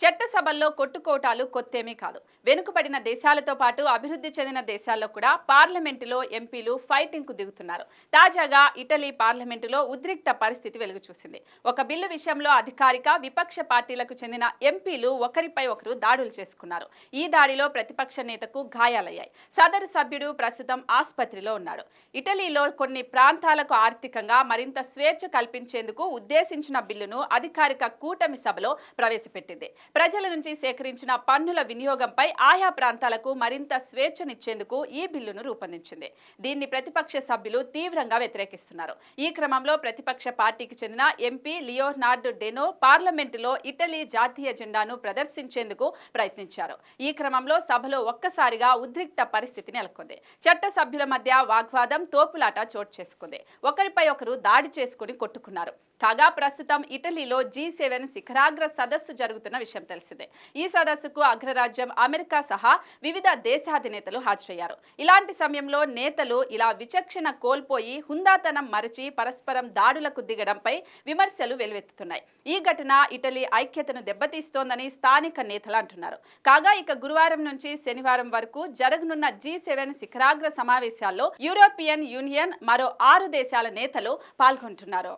చట్టసభల్లో కొట్టుకోటాలు కొత్తేమీ కాదు. వెనుకబడిన దేశాలతో పాటు అభివృద్ధి చెందిన దేశాల్లో కూడా పార్లమెంటులో ఎంపీలు ఫైటింగ్కు దిగుతున్నారు. తాజాగా ఇటలీ పార్లమెంటులో ఉద్రిక్త పరిస్థితి వెలుగు చూసింది ఒక బిల్లు విషయంలో అధికారిక విపక్ష పార్టీలకు చెందిన ఎంపీలు ఒకరిపై ఒకరు దాడులు చేసుకున్నారు. ఈ దాడిలో ప్రతిపక్ష నేతకు గాయాలయ్యాయి. సదరు సభ్యుడు ప్రస్తుతం ఆసుపత్రిలో ఉన్నాడు. ఇటలీలో కొన్ని ప్రాంతాలకు ఆర్థికంగా మరింత స్వేచ్ఛ కల్పించేందుకు ఉద్దేశించిన బిల్లును అధికారిక కూటమి సభలో ప్రవేశపెట్టింది. ప్రజల నుంచి సేకరించిన పన్నుల వినియోగంపై ఆయా ప్రాంతాలకు మరింత స్వేచ్ఛనిచ్చేందుకు ఈ బిల్లును రూపొందించింది. దీన్ని ప్రతిపక్ష సభ్యులు తీవ్రంగా వ్యతిరేకిస్తున్నారు. ఈ క్రమంలో ప్రతిపక్ష పార్టీకి చెందిన ఎంపీ లియోనార్డ్ డెనో పార్లమెంటులో ఇటలీ జాతీయ జెండాను ప్రదర్శించేందుకు ప్రయత్నించారు. ఈ క్రమంలో సభలో ఒక్కసారిగా ఉద్రిక్త పరిస్థితి నెలకొంది. చట్ట సభ్యుల మధ్య వాగ్వాదం తోపులాట చోటు చేసుకుంది. ఒకరిపై ఒకరు దాడి చేసుకుని కొట్టుకున్నారు. కాగా ప్రస్తుతం ఇటలీలో జీ సెవెన్ శిఖరాగ్ర సదస్సు జరుగుతున్న విషయం విషయం తెలిసిందే. ఈ సదస్సుకు అగ్రరాజ్యం అమెరికా సహా వివిధ దేశాధినేతలు హాజరయ్యారు. ఇలాంటి సమయంలో నేతలు ఇలా విచక్షణ కోల్పోయి హుందాతనం మరచి పరస్పరం దాడులకు దిగడంపై విమర్శలు వెలువెత్తుతున్నాయి. ఈ ఘటన ఇటలీ ఐక్యతను దెబ్బతీస్తోందని స్థానిక నేతలు అంటున్నారు. కాగా ఇక గురువారం నుంచి శనివారం వరకు జరగనున్న జీ సెవెన్ శిఖరాగ్ర సమావేశాల్లో యూరోపియన్ యూనియన్ మరో ఆరు దేశాల నేతలు పాల్గొంటున్నారు.